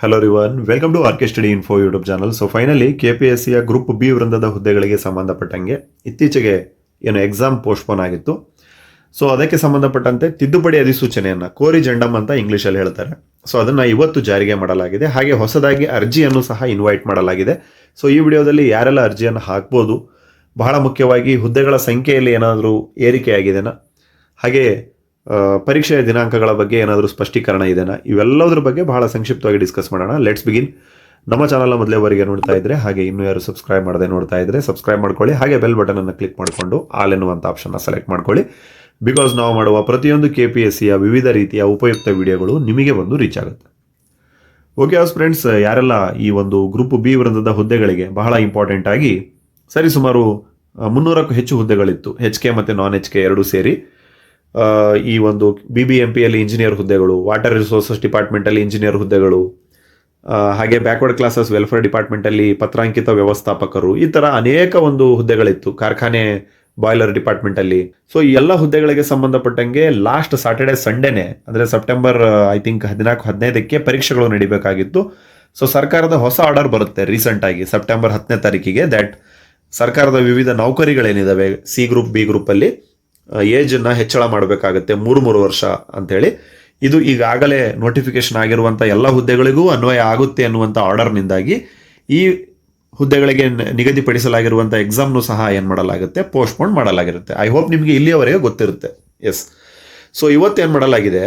Hello ರಿವನ್ welcome to R K study info YouTube channel so finally K P S ಸಿಯ group B ವೃಂದದ ಹುದ್ದೆಗಳಿಗೆ ಸಂಬಂಧಪಟ್ಟಂಗೆ ಇತ್ತೀಚೆಗೆ ಏನು ಎಕ್ಸಾಮ್ ಪೋಸ್ಟ್ಪೋನ್ ಆಗಿತ್ತು. ಸೊ ಅದಕ್ಕೆ ಸಂಬಂಧಪಟ್ಟಂತೆ ತಿದ್ದುಪಡಿ ಅಧಿಸೂಚನೆಯನ್ನು ಕೋರಿ ಜಂಡಮ್ ಅಂತ ಇಂಗ್ಲೀಷಲ್ಲಿ ಹೇಳ್ತಾರೆ. ಸೊ ಅದನ್ನು ಇವತ್ತು ಜಾರಿಗೆ ಮಾಡಲಾಗಿದೆ. ಹಾಗೆ ಹೊಸದಾಗಿ ಅರ್ಜಿಯನ್ನು ಸಹ ಇನ್ವೈಟ್ ಮಾಡಲಾಗಿದೆ. ಸೊ ಈ ವಿಡಿಯೋದಲ್ಲಿ ಯಾರೆಲ್ಲ ಅರ್ಜಿಯನ್ನು ಹಾಕ್ಬೋದು, ಬಹಳ ಮುಖ್ಯವಾಗಿ ಹುದ್ದೆಗಳ ಸಂಖ್ಯೆಯಲ್ಲಿ ಏನಾದರೂ ಏರಿಕೆಯಾಗಿದೆನಾ ಹಾಗೆ ಪರೀಕ್ಷೆಯ ದಿನಾಂಕಗಳ ಬಗ್ಗೆ ಏನಾದರೂ ಸ್ಪಷ್ಟೀಕರಣ ಇದೆನಾ ಇವೆಲ್ಲದರ ಬಗ್ಗೆ ಬಹಳ ಸಂಕ್ಷಿಪ್ತವಾಗಿ ಡಿಸ್ಕಸ್ ಮಾಡೋಣ. ಲೆಟ್ಸ್ ಬಿಗಿನ್ ನಮ್ಮ ಚಾನಲ್ನ ಮೊದಲೇವರೆಗೆ ನೋಡ್ತಾ ಇದ್ದರೆ ಹಾಗೆ ಇನ್ನೂ ಯಾರು ಸಬ್ಸ್ಕ್ರೈಬ್ ಮಾಡದೆ ನೋಡ್ತಾ ಇದ್ದರೆ ಸಬ್ಸ್ಕ್ರೈಬ್ ಮಾಡ್ಕೊಳ್ಳಿ. ಹಾಗೆ ಬೆಲ್ ಬಟನ್ ಅನ್ನು ಕ್ಲಿಕ್ ಮಾಡಿಕೊಂಡು ಆಲ್ ಎನ್ನುವಂಥ ಆಪ್ಷನ್ನ ಸೆಲೆಕ್ಟ್ ಮಾಡ್ಕೊಳ್ಳಿ. ಬಿಕಾಸ್ ನಾವು ಮಾಡುವ ಪ್ರತಿಯೊಂದು ಕೆ ಪಿ ಎಸ್ ಸಿಯ ವಿವಿಧ ರೀತಿಯ ಉಪಯುಕ್ತ ವಿಡಿಯೋಗಳು ನಿಮಗೆ ಬಂದು ರೀಚ್ ಆಗುತ್ತೆ. ಓಕೆ ಹೌಸ್ ಫ್ರೆಂಡ್ಸ್ ಯಾರೆಲ್ಲ ಈ ಒಂದು ಗ್ರೂಪ್ ಬಿ ವೃಂದದ ಹುದ್ದೆಗಳಿಗೆ ಬಹಳ ಇಂಪಾರ್ಟೆಂಟ್ ಆಗಿ ಸರಿ ಸುಮಾರು ಆ, ಮುನ್ನೂರಕ್ಕೂ ಹೆಚ್ಚು ಹುದ್ದೆಗಳಿತ್ತು. ಹೆಚ್ ಕೆ ಮತ್ತು ನಾನ್ ಎಚ್ ಕೆ ಎರಡೂ ಸೇರಿ. ಈ ಒಂದು ಬಿ ಬಿ ಎಂ ಪಿಯಲ್ಲಿ ಇಂಜಿನಿಯರ್ ಹುದ್ದೆಗಳು ವಾಟರ್ ರಿಸೋರ್ಸಸ್ ಡಿಪಾರ್ಟ್ಮೆಂಟಲ್ಲಿ ಇಂಜಿನಿಯರ್ ಹುದ್ದೆಗಳು ಹಾಗೆ ಬ್ಯಾಕ್ವರ್ಡ್ ಕ್ಲಾಸಸ್ ವೆಲ್ಫೇರ್ ಡಿಪಾರ್ಟ್ಮೆಂಟಲ್ಲಿ ಪತ್ರಾಂಕಿತ ವ್ಯವಸ್ಥಾಪಕರು, ಈ ಥರ ಅನೇಕ ಒಂದು ಹುದ್ದೆಗಳಿತ್ತು ಕಾರ್ಖಾನೆ ಬಾಯ್ಲರ್ ಡಿಪಾರ್ಟ್ಮೆಂಟಲ್ಲಿ ಸೊ ಈ ಎಲ್ಲ ಹುದ್ದೆಗಳಿಗೆ ಸಂಬಂಧಪಟ್ಟಂಗೆ ಲಾಸ್ಟ್ ಸಾಟರ್ಡೆ ಸಂಡೇನೆ ಅಂದರೆ ಸೆಪ್ಟೆಂಬರ್ ಐ ಥಿಂಕ್ ಹದಿನಾಲ್ಕು, ಹದಿನೈದಕ್ಕೆ ಪರೀಕ್ಷೆಗಳು ನಡಿಬೇಕಾಗಿತ್ತು. ಸೊ ಸರ್ಕಾರದ ಹೊಸ ಆರ್ಡರ್ ಬರುತ್ತೆ ರೀಸೆಂಟ್ ಆಗಿ ಸೆಪ್ಟೆಂಬರ್ ಹತ್ತನೇ ತಾರೀಕಿಗೆ ದ್ಯಾಟ್ ಸರ್ಕಾರದ ವಿವಿಧ ನೌಕರಿಗಳೇನಿದ್ದಾವೆ ಸಿ ಗ್ರೂಪ್ ಬಿ ಗ್ರೂಪಲ್ಲಿ ಏಜನ್ನು ಹೆಚ್ಚಳ ಮಾಡಬೇಕಾಗುತ್ತೆ, ಮೂರು ಮೂರು ವರ್ಷ ಅಂತೇಳಿ ಇದು ಈಗಾಗಲೇ ನೋಟಿಫಿಕೇಶನ್ ಆಗಿರುವಂಥ ಎಲ್ಲ ಹುದ್ದೆಗಳಿಗೂ ಅನ್ವಯ ಆಗುತ್ತೆ ಅನ್ನುವಂಥ ಆರ್ಡರ್ನಿಂದಾಗಿ ಈ ಹುದ್ದೆಗಳಿಗೆ ನಿಗದಿಪಡಿಸಲಾಗಿರುವಂಥ ಎಕ್ಸಾಮ್ನು ಸಹ ಏನು ಮಾಡಲಾಗುತ್ತೆ ಪೋಸ್ಟ್ಪೋನ್ ಮಾಡಲಾಗಿರುತ್ತೆ. ಐ ಹೋಪ್ ನಿಮಗೆ ಇಲ್ಲಿಯವರೆಗೆ ಗೊತ್ತಿರುತ್ತೆ. ಎಸ್ ಸೊ ಏನು ಮಾಡಲಾಗಿದೆ?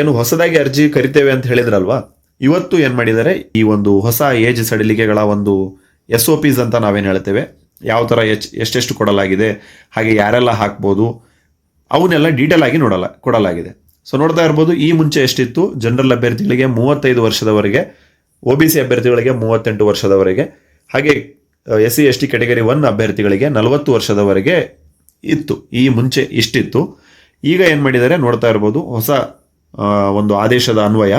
ಏನು ಹೊಸದಾಗಿ ಅರ್ಜಿ ಕರಿತೇವೆ ಅಂತ ಹೇಳಿದ್ರಲ್ವಾ? ಇವತ್ತು ಏನು ಮಾಡಿದ್ದಾರೆ? ಈ ಒಂದು ಹೊಸ ಏಜ್ ಸಡಿಲಿಕೆಗಳ ಒಂದು ಎಸ್ ಒ ಪಿಸ್ ಅಂತ ನಾವೇನು ಹೇಳ್ತೇವೆ? ಯಾವ ಥರ ಎಚ್, ಎಷ್ಟೆಷ್ಟು ಕೊಡಲಾಗಿದೆ, ಹಾಗೆ ಯಾರೆಲ್ಲ ಹಾಕ್ಬೋದು, ಅವನ್ನೆಲ್ಲ ಡೀಟೇಲ್ ಆಗಿ ನೋಡಲ, ಕೊಡಲಾಗಿದೆ. ಸೊ ನೋಡ್ತಾ ಇರ್ಬೋದು, ಈ ಮುಂಚೆ ಎಷ್ಟಿತ್ತು? ಜನರಲ್ ಅಭ್ಯರ್ಥಿಗಳಿಗೆ ಮೂವತ್ತೈದು ವರ್ಷದವರೆಗೆ ಒ ಬಿ ಸಿ ಅಭ್ಯರ್ಥಿಗಳಿಗೆ ಮೂವತ್ತೆಂಟು ವರ್ಷದವರೆಗೆ, ಹಾಗೆ S C S T category one ಅಭ್ಯರ್ಥಿಗಳಿಗೆ ನಲವತ್ತು ವರ್ಷದವರೆಗೆ ಇತ್ತು. ಈ ಮುಂಚೆ ಇಷ್ಟಿತ್ತು. ಈಗ ಏನು ಮಾಡಿದ್ದಾರೆ? ನೋಡ್ತಾ ಇರ್ಬೋದು, ಹೊಸ ಒಂದು ಆದೇಶದ ಅನ್ವಯ.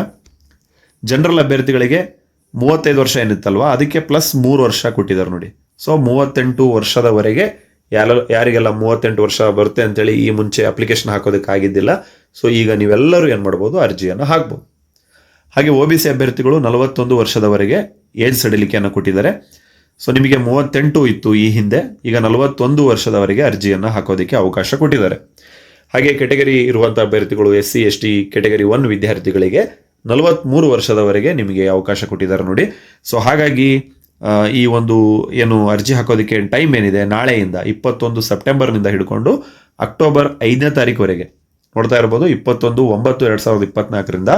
ಜನರಲ್ ಅಭ್ಯರ್ಥಿಗಳಿಗೆ ಮೂವತ್ತೈದು ವರ್ಷ ಏನಿತ್ತಲ್ವ? ಅದಕ್ಕೆ ಪ್ಲಸ್ ಮೂರು ವರ್ಷ ಕೊಟ್ಟಿದ್ದಾರೆ ನೋಡಿ. ಸೊ ಮೂವತ್ತೆಂಟು ವರ್ಷದವರೆಗೆ ಯಾರ ಯಾರಿಗೆಲ್ಲ ಮೂವತ್ತೆಂಟು ವರ್ಷ ಬರುತ್ತೆ ಅಂತೇಳಿ ಈ ಮುಂಚೆ ಅಪ್ಲಿಕೇಶನ್ ಹಾಕೋದಕ್ಕಾಗಿದ್ದಿಲ್ಲ. ಸೊ ಈಗ ನೀವೆಲ್ಲರೂ ಏನು ಮಾಡ್ಬೋದು, ಅರ್ಜಿಯನ್ನು ಹಾಕ್ಬೋದು. ಹಾಗೆ ಒ ಬಿ ಸಿ ಅಭ್ಯರ್ಥಿಗಳು ನಲವತ್ತೊಂದು ವರ್ಷದವರೆಗೆ ಏಜ್ ಸಡಿಲಿಕೆಯನ್ನು ಕೊಟ್ಟಿದ್ದಾರೆ. ಸೊ ನಿಮಗೆ ಮೂವತ್ತೆಂಟು ಇತ್ತು ಈ ಹಿಂದೆ, ಈಗ ನಲವತ್ತೊಂದು ವರ್ಷದವರೆಗೆ ಅರ್ಜಿಯನ್ನು ಹಾಕೋದಕ್ಕೆ ಅವಕಾಶ ಕೊಟ್ಟಿದ್ದಾರೆ. ಹಾಗೆ ಕೆಟಗರಿ ಇರುವಂಥ ಅಭ್ಯರ್ಥಿಗಳು S C S T category one ವಿದ್ಯಾರ್ಥಿಗಳಿಗೆ ನಲವತ್ತ್ಮೂರು ವರ್ಷದವರೆಗೆ ನಿಮಗೆ ಅವಕಾಶ ಕೊಟ್ಟಿದ್ದಾರೆ ನೋಡಿ. ಸೊ ಹಾಗಾಗಿ ಈ ಒಂದು ಏನು ಅರ್ಜಿ ಹಾಕೋದಕ್ಕೆ ಟೈಮ್ ಏನಿದೆ? ನಾಳೆಯಿಂದ ಇಪ್ಪತ್ತೊಂದು ಸೆಪ್ಟೆಂಬರ್ನಿಂದ ಹಿಡ್ಕೊಂಡು ಅಕ್ಟೋಬರ್ ಐದನೇ ತಾರೀಕುವರೆಗೆ. ನೋಡ್ತಾ ಇರ್ಬೋದು, ಇಪ್ಪತ್ತೊಂದು ಒಂಬತ್ತು ಎರಡು ಸಾವಿರದ ಇಪ್ಪತ್ನಾಲ್ಕರಿಂದ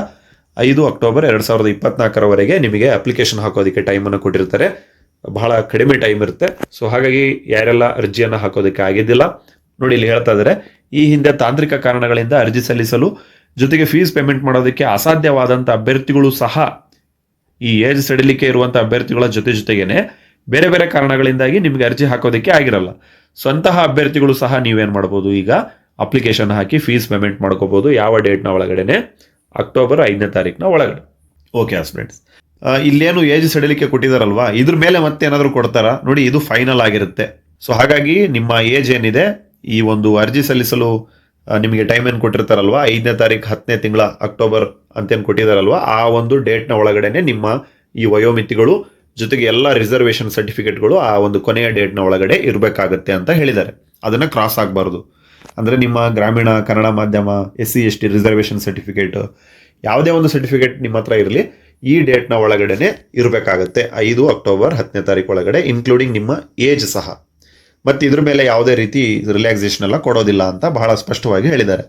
ಐದು ಅಕ್ಟೋಬರ್ ಎರಡು ಸಾವಿರದ ಇಪ್ಪತ್ನಾಲ್ಕರವರೆಗೆ ನಿಮಗೆ ಅಪ್ಲಿಕೇಶನ್ ಹಾಕೋದಕ್ಕೆ ಟೈಮನ್ನು ಕೊಟ್ಟಿರ್ತಾರೆ. ಬಹಳ ಕಡಿಮೆ ಟೈಮ್ ಇರುತ್ತೆ. ಸೊ ಹಾಗಾಗಿ ಯಾರೆಲ್ಲ ಅರ್ಜಿಯನ್ನು ಹಾಕೋದಕ್ಕೆ ಆಗಿದ್ದಿಲ್ಲ, ನೋಡಿ ಇಲ್ಲಿ ಹೇಳ್ತಾ ಇದ್ದಾರೆ, ಈ ಹಿಂದೆ ತಾಂತ್ರಿಕ ಕಾರಣಗಳಿಂದ ಅರ್ಜಿ ಸಲ್ಲಿಸಲು ಜೊತೆಗೆ ಫೀಸ್ ಪೇಮೆಂಟ್ ಮಾಡೋದಕ್ಕೆ ಅಸಾಧ್ಯವಾದಂಥ ಅಭ್ಯರ್ಥಿಗಳು ಸಹ ಈ ಏಜ್ ಸಡಿಲಿಕೆ ಇರುವಂಥ ಅಭ್ಯರ್ಥಿಗಳ ಜೊತೆ ಜೊತೆಗೇನೆ ಬೇರೆ ಬೇರೆ ಕಾರಣಗಳಿಂದಾಗಿ ನಿಮಗೆ ಅರ್ಜಿ ಹಾಕೋದಕ್ಕೆ ಆಗಿರಲ್ಲ. ಸ್ವಂತಹ ಅಭ್ಯರ್ಥಿಗಳು ಸಹ ನೀವೇನು ಮಾಡ್ಬೋದು ಈಗ? ಅಪ್ಲಿಕೇಶನ್ ಹಾಕಿ ಫೀಸ್ ಪೇಮೆಂಟ್ ಮಾಡ್ಕೋಬೋದು. ಯಾವ ಡೇಟ್ನ ಒಳಗಡೆನೆ? ಅಕ್ಟೋಬರ್ ಐದನೇ ತಾರೀಕಿನ ಒಳಗಡೆ. Okay husbands. ಇಲ್ಲೇನು ಏಜ್ ಸಡಿಲಿಕೆ ಕೊಟ್ಟಿದಾರಲ್ವಾ? ಇದ್ರ ಮೇಲೆ ಮತ್ತೆ ಏನಾದರೂ ಕೊಡ್ತಾರಾ? ನೋಡಿ, ಇದು ಫೈನಲ್ ಆಗಿರುತ್ತೆ. ಸೊ ಹಾಗಾಗಿ ನಿಮ್ಮ ಏಜ್ ಏನಿದೆ? ಈ ಒಂದು ಅರ್ಜಿ ಸಲ್ಲಿಸಲು ನಿಮಗೆ ಟೈಮ್ ಏನು ಕೊಟ್ಟಿರ್ತಾರಲ್ವ? ಐದನೇ ತಾರೀಕು ಹತ್ತನೇ ತಿಂಗಳ ಅಕ್ಟೋಬರ್ ಅಂತೇನು ಕೊಟ್ಟಿದಾರಲ್ವಾ? ಆ ಒಂದು ಡೇಟ್ನ ಒಳಗಡೆನೆ ನಿಮ್ಮ ಈ ವಯೋಮಿತಿಗಳು ಜೊತೆಗೆ ಎಲ್ಲ ರಿಸರ್ವೇಷನ್ ಸರ್ಟಿಫಿಕೇಟ್ಗಳು ಆ ಒಂದು ಕೊನೆಯ ಡೇಟ್ನ ಒಳಗಡೆ ಇರಬೇಕಾಗತ್ತೆ ಅಂತ ಹೇಳಿದ್ದಾರೆ. ಅದನ್ನು ಕ್ರಾಸ್ ಆಗಬಾರ್ದು. ಅಂದರೆ ನಿಮ್ಮ ಗ್ರಾಮೀಣ ಕನ್ನಡ ಮಾಧ್ಯಮ S C S T reservation certificate ಯಾವುದೇ ಒಂದು ಸರ್ಟಿಫಿಕೇಟ್ ನಿಮ್ಮ ಹತ್ರ ಇರಲಿ, ಈ ಡೇಟ್ನ ಒಳಗಡೆನೆ ಇರಬೇಕಾಗತ್ತೆ. ಐದು ಅಕ್ಟೋಬರ್ ಹತ್ತನೇ ತಾರೀಕು ಒಳಗಡೆ ಇನ್ಕ್ಲೂಡಿಂಗ್ ನಿಮ್ಮ ಏಜ್ ಸಹ. ಮತ್ತು ಇದ್ರ ಮೇಲೆ ಯಾವುದೇ ರೀತಿ ರಿಲ್ಯಾಕ್ಸೇಷನ್ ಎಲ್ಲ ಕೊಡೋದಿಲ್ಲ ಅಂತ ಬಹಳ ಸ್ಪಷ್ಟವಾಗಿ ಹೇಳಿದ್ದಾರೆ.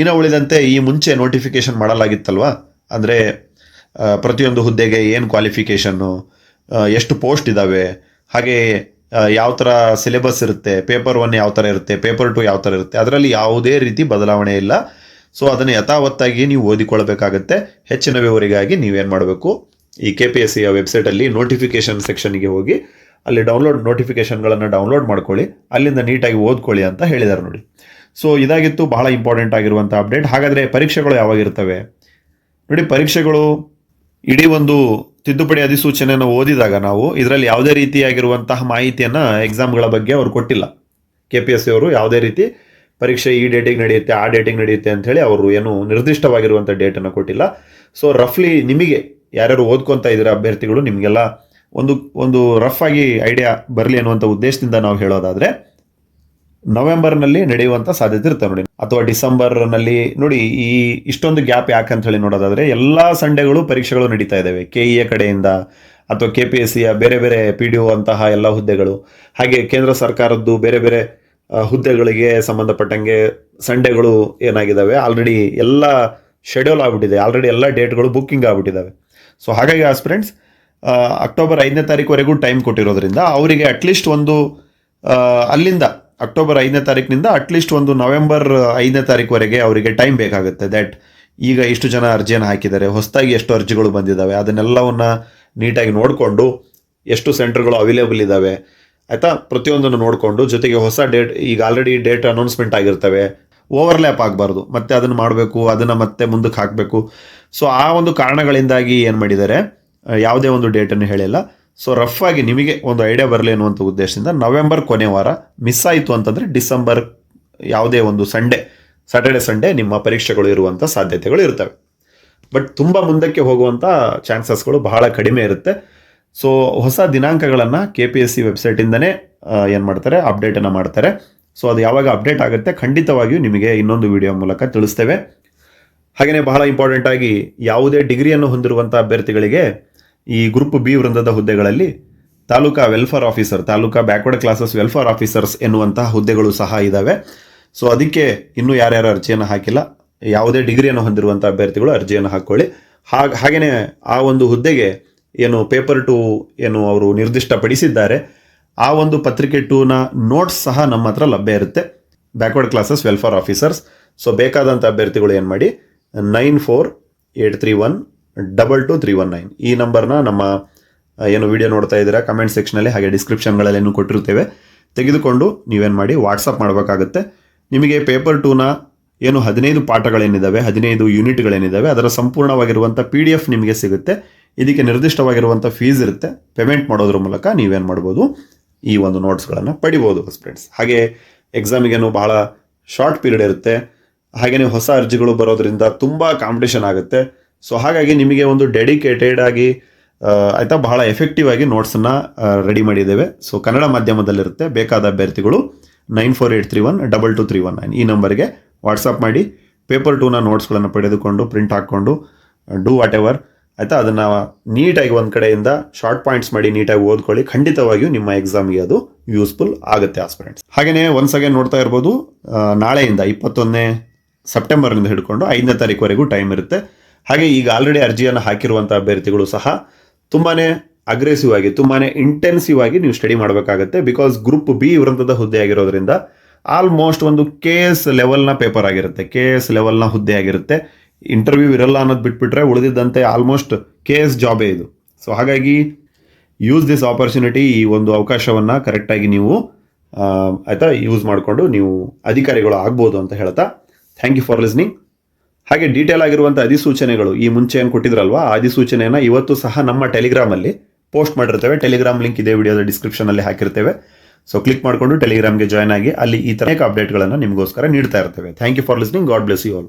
ಇನ್ನು ಉಳಿದಂತೆ ಈ ಮುಂಚೆ ನೋಟಿಫಿಕೇಶನ್ ಮಾಡಲಾಗಿತ್ತಲ್ವಾ? ಅಂದರೆ ಪ್ರತಿಯೊಂದು ಹುದ್ದೆಗೆ ಏನು ಕ್ವಾಲಿಫಿಕೇಷನ್ನು ಎಷ್ಟು ಪೋಸ್ಟ್ ಇದ್ದಾವೆ ಹಾಗೆ ಯಾವ ಥರ ಸಿಲೆಬಸ್ ಇರುತ್ತೆ ಪೇಪರ್ ಒನ್ ಯಾವ ಥರ ಇರುತ್ತೆ ಪೇಪರ್ ಟು ಯಾವ ಥರ ಇರುತ್ತೆ, ಅದರಲ್ಲಿ ಯಾವುದೇ ರೀತಿ ಬದಲಾವಣೆ ಇಲ್ಲ. ಸೊ ಅದನ್ನು ಯಥಾವತ್ತಾಗಿ ನೀವು ಓದಿಕೊಳ್ಳಬೇಕಾಗತ್ತೆ ಹೆಚ್ಚಿನ ವಿವರಿಗಾಗಿ ನೀವೇನು ಮಾಡಬೇಕು, ಈ ಕೆ ಪಿ ಎಸ್ ಸಿಯ ವೆಬ್ಸೈಟಲ್ಲಿ ನೋಟಿಫಿಕೇಷನ್ ಸೆಕ್ಷನ್ಗೆ ಹೋಗಿ ಅಲ್ಲಿ ಡೌನ್ಲೋಡ್ ನೋಟಿಫಿಕೇಶನ್ಗಳನ್ನು ಡೌನ್ಲೋಡ್ ಮಾಡ್ಕೊಳ್ಳಿ, ಅಲ್ಲಿಂದ ನೀಟಾಗಿ ಓದ್ಕೊಳ್ಳಿ ಅಂತ ಹೇಳಿದ್ದಾರೆ ನೋಡಿ. ಸೊ ಇದಾಗಿತ್ತು, ಬಹಳ ಇಂಪಾರ್ಟೆಂಟ್ ಆಗಿರುವಂಥ ಅಪ್ಡೇಟ್ ಹಾಗಾದರೆ ಪರೀಕ್ಷೆಗಳು ಯಾವಾಗಿರ್ತವೆ ನೋಡಿ, ಪರೀಕ್ಷೆಗಳು ಇಡೀ ಒಂದು ತಿದ್ದುಪಡಿ ಅಧಿಸೂಚನೆಯನ್ನು ಓದಿದಾಗ ನಾವು ಇದರಲ್ಲಿ ಯಾವುದೇ ರೀತಿಯಾಗಿರುವಂತಹ ಮಾಹಿತಿಯನ್ನು ಎಕ್ಸಾಮ್ಗಳ ಬಗ್ಗೆ ಅವರು ಕೊಟ್ಟಿಲ್ಲ. ಕೆ ಪಿ ಎಸ್ ಸಿ ಅವರು ಯಾವುದೇ ರೀತಿ ಪರೀಕ್ಷೆ ಈ ಡೇಟಿಗೆ ನಡೆಯುತ್ತೆ, ಆ ಡೇಟಿಗೆ ನಡೆಯುತ್ತೆ ಅಂಥೇಳಿ ಅವರು ಏನು ನಿರ್ದಿಷ್ಟವಾಗಿರುವಂಥ ಡೇಟನ್ನು ಕೊಟ್ಟಿಲ್ಲ. ಸೊ ರಫ್ಲಿ ನಿಮಗೆ ಯಾರ್ಯಾರು ಓದ್ಕೊತಾ ಇದ್ದೀರಾ ಅಭ್ಯರ್ಥಿಗಳು, ನಿಮಗೆಲ್ಲ ಒಂದು ಒಂದು ರಫ್ ಆಗಿ ಐಡಿಯಾ ಬರಲಿ ಅನ್ನುವಂಥ ಉದ್ದೇಶದಿಂದ ನಾವು ಹೇಳೋದಾದ್ರೆ, ನವೆಂಬರ್ನಲ್ಲಿ ನಡೆಯುವಂಥ ಸಾಧ್ಯತೆ ಇರುತ್ತೆ ನೋಡಿ. ಅಥವಾ ಡಿಸೆಂಬರ್ನಲ್ಲಿ, ನೋಡಿ ಈ ಇಷ್ಟೊಂದು ಗ್ಯಾಪ್ ಯಾಕೆ ಅಂತ ಹೇಳಿ ನೋಡೋದಾದ್ರೆ, ಎಲ್ಲ ಸಂಡೆಗಳು ಪರೀಕ್ಷೆಗಳು ನಡೀತಾ ಇದ್ದಾವೆ. ಕೆ ಇ ಎ ಕಡೆಯಿಂದ ಅಥವಾ ಕೆ ಪಿ ಎಸ್ ಸಿಯ ಬೇರೆ ಬೇರೆ ಪಿ ಡಿ ಒ ಅಂತಹ ಎಲ್ಲ ಹುದ್ದೆಗಳು. ಹಾಗೆ ಕೇಂದ್ರ ಸರ್ಕಾರದ್ದು ಬೇರೆ ಬೇರೆ ಹುದ್ದೆಗಳಿಗೆ ಸಂಬಂಧಪಟ್ಟಂಗೆ ಸಂಡೆಗಳು ಏನಾಗಿದ್ದಾವೆ. ಆಲ್ರೆಡಿ ಎಲ್ಲ ಶೆಡ್ಯೂಲ್ ಆಗಿಬಿಟ್ಟಿದೆ. ಆಲ್ರೆಡಿ ಎಲ್ಲ ಡೇಟ್ಗಳು ಬುಕ್ಕಿಂಗ್ ಆಗ್ಬಿಟ್ಟಿದ್ದಾವೆ. ಸೊ ಹಾಗಾಗಿ ಆಸ್ಪಿರೆಂಟ್ಸ್ ಅಕ್ಟೋಬರ್ ಐದನೇ ತಾರೀಕುವರೆಗೂ ಟೈಮ್ ಕೊಟ್ಟಿರೋದ್ರಿಂದ ಅವರಿಗೆ ಅಟ್ಲೀಸ್ಟ್ ಒಂದು ಅಲ್ಲಿಂದ ಅಕ್ಟೋಬರ್ ಐದನೇ ತಾರೀಕಿನಿಂದ ಅಟ್ಲೀಸ್ಟ್ ಒಂದು ನವೆಂಬರ್ ಐದನೇ ತಾರೀಕುವರೆಗೆ ಅವರಿಗೆ ಟೈಮ್ ಬೇಕಾಗುತ್ತೆ. ದ್ಯಾಟ್ ಈಗ ಇಷ್ಟು ಜನ ಅರ್ಜಿಯನ್ನು ಹಾಕಿದ್ದಾರೆ. ಹೊಸದಾಗಿ ಎಷ್ಟು ಅರ್ಜಿಗಳು ಬಂದಿದ್ದಾವೆ. ಅದನ್ನೆಲ್ಲವನ್ನು ನೀಟಾಗಿ ನೋಡಿಕೊಂಡು ಎಷ್ಟು ಸೆಂಟರ್ಗಳು ಅವೈಲೇಬಲ್ ಇದ್ದಾವೆ. ಆಯಿತಾ? ಪ್ರತಿಯೊಂದನ್ನು ನೋಡಿಕೊಂಡು ಜೊತೆಗೆ ಹೊಸ ಡೇಟ್ ಈಗ ಆಲ್ರೆಡಿ ಡೇಟ್ ಅನೌನ್ಸ್ಮೆಂಟ್ ಆಗಿರ್ತವೆ. ಓವರ್ಲ್ಯಾಪ್ ಆಗಬಾರ್ದು. ಮತ್ತೆ ಅದನ್ನು ಮಾಡಬೇಕು, ಅದನ್ನು ಮತ್ತೆ ಮುಂದಕ್ಕೆ ಹಾಕಬೇಕು. ಸೊ ಆ ಒಂದು ಕಾರಣಗಳಿಂದಾಗಿ ಏನು ಮಾಡಿದ್ದಾರೆ? ಯಾವುದೇ ಒಂದು ಡೇಟನ್ನು ಹೇಳಿಲ್ಲ. ಸೊ ರಫ್ ಆಗಿ ನಿಮಗೆ ಒಂದು ಐಡಿಯಾ ಬರಲಿ ಅನ್ನುವಂಥ ಉದ್ದೇಶದಿಂದ ನವೆಂಬರ್ ಕೊನೆ ವಾರ ಮಿಸ್ ಆಯಿತು ಅಂತಂದರೆ ಡಿಸೆಂಬರ್ ಯಾವುದೇ ಒಂದು ಸಂಡೇ ಸಾಟರ್ಡೆ ಸಂಡೇ ನಿಮ್ಮ ಪರೀಕ್ಷೆಗಳು ಇರುವಂಥ ಸಾಧ್ಯತೆಗಳು ಇರ್ತವೆ. ಬಟ್ ತುಂಬ ಮುಂದಕ್ಕೆ ಹೋಗುವಂಥ ಚಾನ್ಸಸ್ಗಳು ಬಹಳ ಕಡಿಮೆ ಇರುತ್ತೆ. ಸೊ ಹೊಸ ದಿನಾಂಕಗಳನ್ನು ಕೆ ಪಿ ಎಸ್ ಸಿ ವೆಬ್ಸೈಟಿಂದನೇ ಏನು ಮಾಡ್ತಾರೆ ಅಪ್ಡೇಟನ್ನು ಮಾಡ್ತಾರೆ. ಸೊ ಅದು ಯಾವಾಗ ಅಪ್ಡೇಟ್ ಆಗುತ್ತೆ ಖಂಡಿತವಾಗಿಯೂ ನಿಮಗೆ ಇನ್ನೊಂದು ವಿಡಿಯೋ ಮೂಲಕ ತಿಳಿಸ್ತೇವೆ. ಹಾಗೆಯೇ ಬಹಳ ಇಂಪಾರ್ಟೆಂಟಾಗಿ ಯಾವುದೇ ಡಿಗ್ರಿಯನ್ನು ಹೊಂದಿರುವಂಥ ಅಭ್ಯರ್ಥಿಗಳಿಗೆ ಈ ಗ್ರೂಪ್ ಬಿ ವೃಂದದ ಹುದ್ದೆಗಳಲ್ಲಿ taluka welfare officer taluka backward classes welfare officers ಎನ್ನುವಂತಹ ಹುದ್ದೆಗಳು ಸಹ ಇದ್ದಾವೆ ಸೊ ಅದಕ್ಕೆ ಇನ್ನೂ ಯಾರ್ಯಾರು ಅರ್ಜಿಯನ್ನು ಹಾಕಿಲ್ಲ, ಯಾವುದೇ ಡಿಗ್ರಿಯನ್ನು ಹೊಂದಿರುವಂಥ ಅಭ್ಯರ್ಥಿಗಳು ಅರ್ಜಿಯನ್ನು ಹಾಕ್ಕೊಳ್ಳಿ ಹಾಗೆ ಹಾಗೆಯೇ ಆ ಒಂದು ಹುದ್ದೆಗೆ ಏನು ಪೇಪರ್ ಟು ಏನು ಅವರು ನಿರ್ದಿಷ್ಟಪಡಿಸಿದ್ದಾರೆ, ಆ ಒಂದು ಪತ್ರಿಕೆ ಟೂನ ನೋಟ್ಸ್ ಸಹ ನಮ್ಮ ಹತ್ರ ಲಭ್ಯ ಇರುತ್ತೆ. Backward classes welfare officers so ಬೇಕಾದಂಥ ಅಭ್ಯರ್ಥಿಗಳು ಏನು ಮಾಡಿ nine four eight three one double two three one nine ಈ ನಂಬರ್ನ ನಮ್ಮ ಏನು ವಿಡಿಯೋ ನೋಡ್ತಾ ಇದ್ದೀರಾ ಕಮೆಂಟ್ ಸೆಕ್ಷನಲ್ಲಿ ಹಾಗೆ ಡಿಸ್ಕ್ರಿಪ್ಷನ್ಗಳಲ್ಲೇನು ಕೊಟ್ಟಿರ್ತೇವೆ ತೆಗೆದುಕೊಂಡು ನೀವೇನು ಮಾಡಿ ವಾಟ್ಸಪ್ ಮಾಡಬೇಕಾಗುತ್ತೆ. ನಿಮಗೆ ಪೇಪರ್ ಟೂನ ಏನು ಹದಿನೈದು ಪಾಠಗಳೇನಿದ್ದಾವೆ, ಹದಿನೈದು ಯೂನಿಟ್ಗಳೇನಿದ್ದಾವೆ ಅದರ ಸಂಪೂರ್ಣವಾಗಿರುವಂಥ ಪಿ ಡಿ ಎಫ್ ನಿಮಗೆ ಸಿಗುತ್ತೆ. ಇದಕ್ಕೆ ನಿರ್ದಿಷ್ಟವಾಗಿರುವಂಥ ಫೀಸ್ ಇರುತ್ತೆ. ಪೇಮೆಂಟ್ ಮಾಡೋದ್ರ ಮೂಲಕ ನೀವೇನು ಮಾಡ್ಬೋದು, ಈ ಒಂದು ನೋಟ್ಸ್ಗಳನ್ನು ಪಡಿಬೋದು ಫ್ರೆಂಡ್ಸ್ ಹಾಗೆ ಎಕ್ಸಾಮಿಗೇನು ಬಹಳ ಶಾರ್ಟ್ ಪೀರಿಯಡ್ ಇರುತ್ತೆ. ಹಾಗೆಯೇ ಹೊಸ ಅರ್ಜಿಗಳು ಬರೋದರಿಂದ ತುಂಬ ಕಾಂಪಿಟೇಷನ್ ಆಗುತ್ತೆ. ಸೊ ಹಾಗಾಗಿ ನಿಮಗೆ ಒಂದು ಡೆಡಿಕೇಟೆಡ್ ಆಗಿ ಆಯಿತಾ, ಬಹಳ ಎಫೆಕ್ಟಿವ್ ಆಗಿ ನೋಟ್ಸನ್ನು ರೆಡಿ ಮಾಡಿದ್ದೇವೆ. ಸೊ ಕನ್ನಡ ಮಾಧ್ಯಮದಲ್ಲಿರುತ್ತೆ. ಬೇಕಾದ ಅಭ್ಯರ್ಥಿಗಳು nine four eight three one double two three one nine ಈ ನಂಬರ್ಗೆ ವಾಟ್ಸಪ್ ಮಾಡಿ ಪೇಪರ್ ಟೂನ ನೋಟ್ಸ್ಗಳನ್ನು ಪಡೆದುಕೊಂಡು ಪ್ರಿಂಟ್ ಹಾಕ್ಕೊಂಡು ಡೂ ವಾಟ್ ಎವರ್ ಆಯಿತಾ, ಅದನ್ನು ನೀಟಾಗಿ ಒಂದು ಕಡೆಯಿಂದ ಶಾರ್ಟ್ ಪಾಯಿಂಟ್ಸ್ ಮಾಡಿ ನೀಟಾಗಿ ಓದ್ಕೊಳ್ಳಿ. ಖಂಡಿತವಾಗಿಯೂ ನಿಮ್ಮ ಎಕ್ಸಾಮ್ಗೆ ಅದು ಯೂಸ್ಫುಲ್ ಆಗುತ್ತೆ ಆಸ್ಪಿರೆಂಟ್ಸ್ ಹಾಗೆಯೇ ಒನ್ಸ್ ಅಗೇನ್ ನೋಡ್ತಾ ಇರ್ಬೋದು. ನಾಳೆಯಿಂದ ಇಪ್ಪತ್ತೊಂದನೇ ಸೆಪ್ಟೆಂಬರ್ನಿಂದ ಹಿಡ್ಕೊಂಡು ಐದನೇ ತಾರೀಕುವರೆಗೂ ಟೈಮ್ ಇರುತ್ತೆ. ಹಾಗೆ ಈಗ ಆಲ್ರೆಡಿ ಅರ್ಜಿಯನ್ನು ಹಾಕಿರುವಂಥ ಅಭ್ಯರ್ಥಿಗಳು ಸಹ ತುಂಬಾ ಅಗ್ರೆಸಿವ್ ಆಗಿ ತುಂಬಾ ಇಂಟೆನ್ಸಿವ್ ಆಗಿ ನೀವು ಸ್ಟಡಿ ಮಾಡಬೇಕಾಗತ್ತೆ ಬಿಕಾಸ್ ಗ್ರೂಪ್ ಬಿ ವೃಂದದ ಹುದ್ದೆ ಆಗಿರೋದ್ರಿಂದ ಆಲ್ಮೋಸ್ಟ್ ಒಂದು ಕೆ ಎಸ್ ಲೆವೆಲ್ನ ಪೇಪರ್ ಆಗಿರುತ್ತೆ ಕೆ ಎಸ್ ಲೆವೆಲ್ನ ಹುದ್ದೆ ಆಗಿರುತ್ತೆ. ಇಂಟರ್ವ್ಯೂ ಇರಲ್ಲ ಅನ್ನೋದು ಬಿಟ್ಬಿಟ್ರೆ ಉಳಿದಿದ್ದಂತೆ ಆಲ್ಮೋಸ್ಟ್ ಕೆ ಎಸ್ ಜಾಬೇ ಇದು. ಸೊ ಹಾಗಾಗಿ ಯೂಸ್ ದಿಸ್ ಆಪರ್ಚುನಿಟಿ ಈ ಒಂದು ಅವಕಾಶವನ್ನು ಕರೆಕ್ಟಾಗಿ ನೀವು ಆಯಿತಾ ಯೂಸ್ ಮಾಡಿಕೊಂಡು ನೀವು ಅಧಿಕಾರಿಗಳು ಆಗ್ಬೋದು ಅಂತ ಹೇಳ್ತಾ ಥ್ಯಾಂಕ್ ಯು ಫಾರ್ ಲಿಸ್ನಿಂಗ್ ಹಾಗೆ ಡೀಟೇಲ್ ಆಗಿರುವಂಥ ಅಧಿಸೂಚನೆಗಳು ಈ ಮುಂಚೆ ಏನು ಕೊಟ್ಟಿದ್ರಲ್ವಾ? ಅಧಿಸೂಚನೆಯನ್ನು ಇವತ್ತು ಸಹ ನಮ್ಮ ಟೆಲಿಗ್ರಾಮಲ್ಲಿ ಪೋಸ್ಟ್ ಮಾಡಿರ್ತೇವೆ. ಟೆಲಿಗ್ರಾಮ್ ಲಿಂಕ್ ಇದೇ ವಿಡಿಯೋದ ಡಿಸ್ಕ್ರಿಪ್ಷನಲ್ಲಿ ಹಾಕಿರ್ತೇವೆ. ಸೊ ಕ್ಲಿಕ್ ಮಾಡಿಕೊಂಡು ಟೆಲಿಗ್ರಾಮ್ಗೆ ಜಾಯ್ನ್ ಆಗಿ ಅಲ್ಲಿ ಈ ಥರ ಅಪ್ಡೇಟ್ಗಳನ್ನು ನಿಮಗೋಸ್ಕರ ನೀಡ್ತಾ ಇರ್ತೇವೆ. Thank you for listening God bless you all